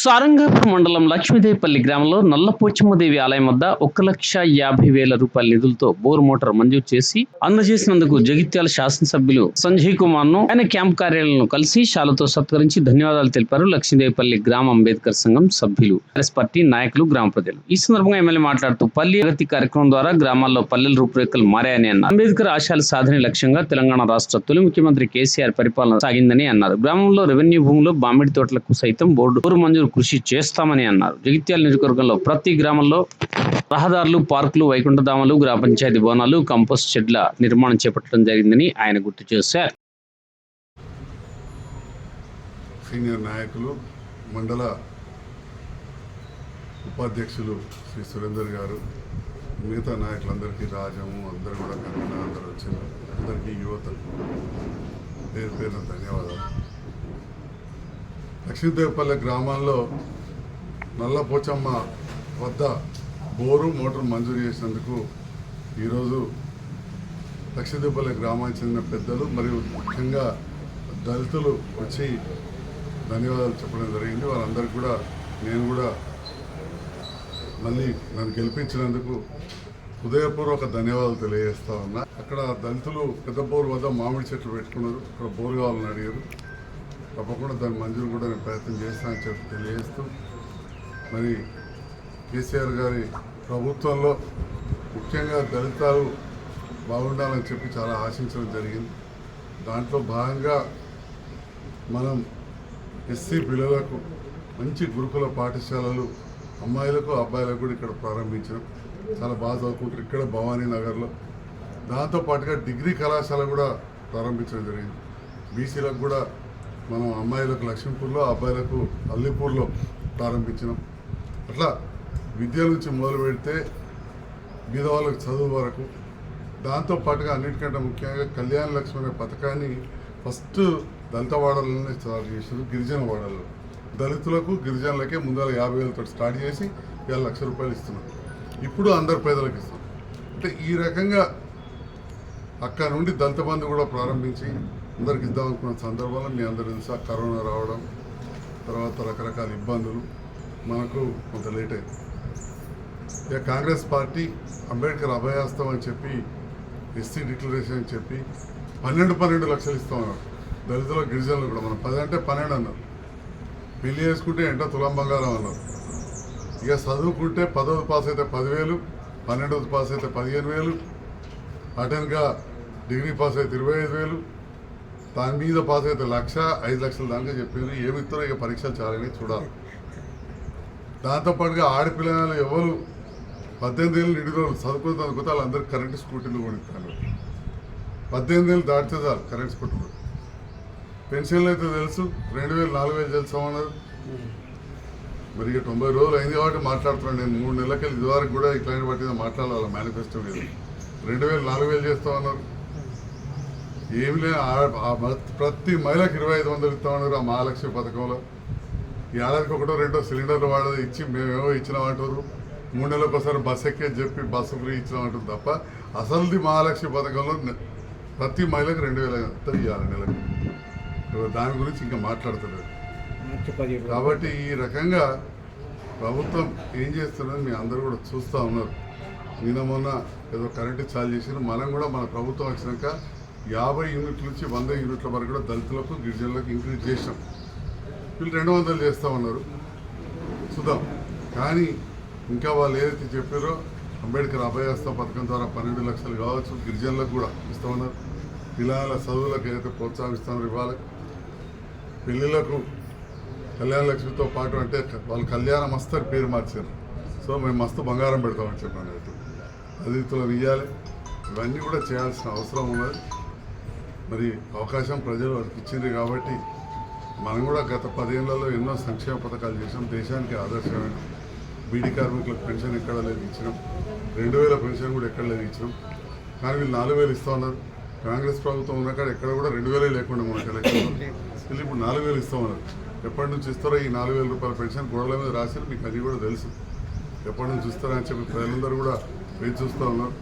సారంగాపూర్ మండలం లక్ష్మీదేవిపల్లి గ్రామంలో నల్లపోచమ్మదేవి ఆలయం వద్ద ఒక లక్ష యాభై వేల రూపాయల నిధులతో బోర్ మోటార్ మంజూరు చేసి అందజేసినందుకు జగిత్యాల శాసనసభ్యులు సంజయ్ కుమార్ను ఆయన క్యాంప్ కార్యాలయంలో కలిసి శాలతో సత్కరించి ధన్యవాదాలు తెలిపారు లక్ష్మీదేవిపల్లి గ్రామ అంబేద్కర్ సంఘం సభ్యులు. కాంగ్రెస్ పార్టీ నాయకులు గ్రామ ప్రజలు. ఈ సందర్భంగా ఎమ్మెల్యే మాట్లాడుతూ పల్లి ప్రగతి కార్యక్రమం ద్వారా గ్రామాల్లో పల్లెల రూపురేఖలు మారాయని అన్నారు. అంబేద్కర్ ఆశయాల సాధన లక్ష్యంగా తెలంగాణ రాష్ట్ర తొలి ముఖ్యమంత్రి కేసీఆర్ పరిపాలన సాగిందని అన్నారు. గ్రామంలో రెవెన్యూ భూములు బామిడి తోటలకు సైతం బోర్డు మంజూరు కృషి చేస్తామని అన్నారు. జగిత్యాల నియోజకవర్గంలో ప్రతి గ్రామంలో రహదారులు పార్కులు వైకుంఠధామాలు గ్రామ పంచాయతీ భవనాలు కంపోస్ట్ షెడ్ల నిర్మాణం చేపట్టడం జరిగిందని ఆయన గుర్తు చేశారు. సీనియర్ నాయకులు మండల ఉపాధ్యక్షులు శ్రీ సురేందర్ గారు మిగతా నాయకులందరికీ రాజము అందరూ కూడా కన్నా అందరూ వచ్చారు అందరికీ యువత పేరు పేరున ధన్యవాదాలు. లక్ష్మీదేవపల్లె గ్రామాల్లో నల్లపోచమ్మ వద్ద బోరు మోటార్ మంజూరు చేసినందుకు ఈరోజు లక్ష్మీదేవపల్లె గ్రామానికి చెందిన పెద్దలు మరియు ముఖ్యంగా దళితులు వచ్చి ధన్యవాదాలు చెప్పడం జరిగింది. వారందరికీ కూడా నేను కూడా మళ్ళీ నన్ను గెలిపించినందుకు హృదయపూర్వక ధన్యవాదాలు తెలియజేస్తా ఉన్నా. అక్కడ దళితులు పెద్ద బోరు వద్ద మామిడి చెట్లు పెట్టుకున్నారు. అక్కడ బోరు కావాలని అడిగారు. తప్పకుండా దాని మంజూరు కూడా నేను ప్రయత్నం చేస్తానని చెప్పి తెలియజేస్తూ మరి కేసీఆర్ గారి ప్రభుత్వంలో ముఖ్యంగా దళితాలు బాగుండాలని చెప్పి చాలా ఆశించడం జరిగింది. దాంట్లో భాగంగా మనం ఎస్సీ పిల్లలకు మంచి గురుకుల పాఠశాలలు అమ్మాయిలకు అబ్బాయిలకు కూడా ఇక్కడ ప్రారంభించడం చాలా బాగా చదువుకుంటారు ఇక్కడ భవానీ నగర్లో. దాంతోపాటుగా డిగ్రీ కళాశాల కూడా ప్రారంభించడం జరిగింది. బీసీలకు కూడా మనం అమ్మాయిలకు లక్ష్మీపూర్లో అబ్బాయిలకు అల్లిపూర్లో ప్రారంభించినాం. అట్లా విద్య నుంచి మొదలు పెడితే బీదవాళ్ళకి చదువు వరకు దాంతో పాటుగా అన్నిటికంటే ముఖ్యంగా కళ్యాణ లక్ష్మి అనే పథకాన్ని ఫస్ట్ దళిత వాడలనే స్టార్ట్ చేశారు గిరిజన వాడలు. దళితులకు గిరిజనులకే ముందర యాభై వేలతో స్టార్ట్ చేసి ఇవాళ లక్ష రూపాయలు ఇస్తున్నాం ఇప్పుడు అందరు పేదలకు ఇస్తున్నాం అంటే ఈ రకంగా అక్కడ నుండి దళిత బంధు కూడా ప్రారంభించి అందరికి ఇద్దాం అనుకున్న సందర్భంలో మీ అందరి తెలుసా కరోనా రావడం తర్వాత రకరకాల ఇబ్బందులు. మనకు కొంత లేట్ అయింది. ఇక కాంగ్రెస్ పార్టీ అంబేద్కర్ అభయాస్తం అని చెప్పి ఎస్సీ డిక్లరేషన్ అని చెప్పి పన్నెండు పన్నెండు లక్షలు ఇస్తామన్నారు దళితుల గిరిజనులు కూడా మనం పది అంటే పన్నెండు అన్నారు. పెళ్ళి చేసుకుంటే ఎంట తులం బంగారం అన్నారు. ఇక చదువుకుంటే పదవది పాస్ అయితే పదివేలు పన్నెండవది పాస్ అయితే పదిహేను వేలు అటెన్గా డిగ్రీ పాస్ అయితే ఇరవై ఐదు వేలు దాని మీద పాస్ అయితే లక్ష ఐదు లక్షల దాకా చెప్పారు ఏమి ఇక పరీక్షలు చాలని చూడాలి. దాంతోపాటుగా ఆడపిల్లలు ఎవరు పద్దెనిమిది ఏళ్ళు నిండు రోజులు చదువుకుని చదువుకుంటే వాళ్ళందరూ కరెంటు స్కూటీలు కొనిస్తారు. పద్దెనిమిది ఏళ్ళు దాటితే చాలు కరెంట్ స్కూటీలు. పెన్షన్లు అయితే తెలుసు. రెండు వేలు నాలుగు వేలు తెలుసామన్నారు మరి ఇక తొంభై రోజులు అయింది కాబట్టి మాట్లాడుతున్నాను నేను. మూడు నెలలకి ఇదివరకు కూడా ఇట్లాంటి వాటి మీద మాట్లాడాలి. మేనిఫెస్టో మీద. రెండు వేలు నాలుగు వేలు చేస్తామన్నారు. ఏం లేదు ప్రతి మహిళకు ఇరవై ఐదు వందలు ఇస్తామన్నారు ఆ మహాలక్ష్మి పథకంలో. ఏడాదికి ఒకటో రెండో సిలిండర్లు వాడేది ఇచ్చి మేమేమో ఇచ్చినామంటారు మూడు నెలలకు ఒకసారి బస్ ఎక్కే చెప్పి బస్సు ఫ్రీ ఇచ్చినామంటారు తప్ప అసలుది మహాలక్ష్మి పథకంలో ప్రతి మహిళకు రెండు వేల ఎంత ఇవ్వాలి నెలకు. దాని గురించి ఇంకా మాట్లాడతలేదు. కాబట్టి ఈ రకంగా ప్రభుత్వం ఏం చేస్తున్నది మీ అందరూ కూడా చూస్తూ ఉన్నారు. నిన్న మొన్న ఏదో కరెంటు చాలు చేసిన మనం కూడా మన ప్రభుత్వం వచ్చినాక యాభై యూనిట్ల నుంచి వంద యూనిట్ల వరకు కూడా దళితులకు గిరిజనులకు ఇంక్రీజ్ చేసాం వీళ్ళు రెండు వందలు చేస్తూ ఉన్నారు. చూద్దాం. కానీ ఇంకా వాళ్ళు ఏదైతే చెప్పారో అంబేద్కర్ అభయస్థ పథకం ద్వారా పన్నెండు లక్షలు కావచ్చు గిరిజనులకు కూడా ఇస్తూ ఉన్నారు. పిల్లల చదువులకు ఏదైతే ప్రోత్సహిస్తున్నారు ఇవ్వాలి. పెళ్ళిళ్ళకు కళ్యాణ లక్ష్మితో పాటు అంటే వాళ్ళు కళ్యాణ మస్తర్ పేరు మార్చారు. సో మేము మస్తు బంగారం పెడతామని చెప్పాను. అయితే అతిథులను ఇవ్వాలి ఇవన్నీ కూడా చేయాల్సిన అవసరం ఉన్నది. మరి అవకాశం ప్రజలు వారికి ఇచ్చింది కాబట్టి మనం కూడా గత పదేళ్ళలో ఎన్నో సంక్షేమ పథకాలు చేసాం దేశానికి ఆదర్శమైన బీడీ కార్మికులకు పెన్షన్ ఎక్కడ లేదు ఇచ్చినాం. రెండు వేల పెన్షన్ కూడా ఎక్కడ లేదు ఇచ్చినాం. కానీ వీళ్ళు నాలుగు వేలు ఇస్తా ఉన్నారు. కాంగ్రెస్ ప్రభుత్వం ఉన్న కాడ ఎక్కడ కూడా రెండు వేలే లేకుండా మనకి ఎలక్షన్ వీళ్ళు ఇప్పుడు నాలుగు వేలు ఇస్తా ఉన్నారు. ఎప్పటి నుంచి ఇస్తారో ఈ నాలుగు వేల రూపాయల పెన్షన్ గోడల మీద రాశారు మీకు అది కూడా తెలుసు. ఎప్పటి నుంచి ఇస్తారో అని చెప్పి ప్రజలందరూ కూడా వేచి చూస్తూ ఉన్నారు.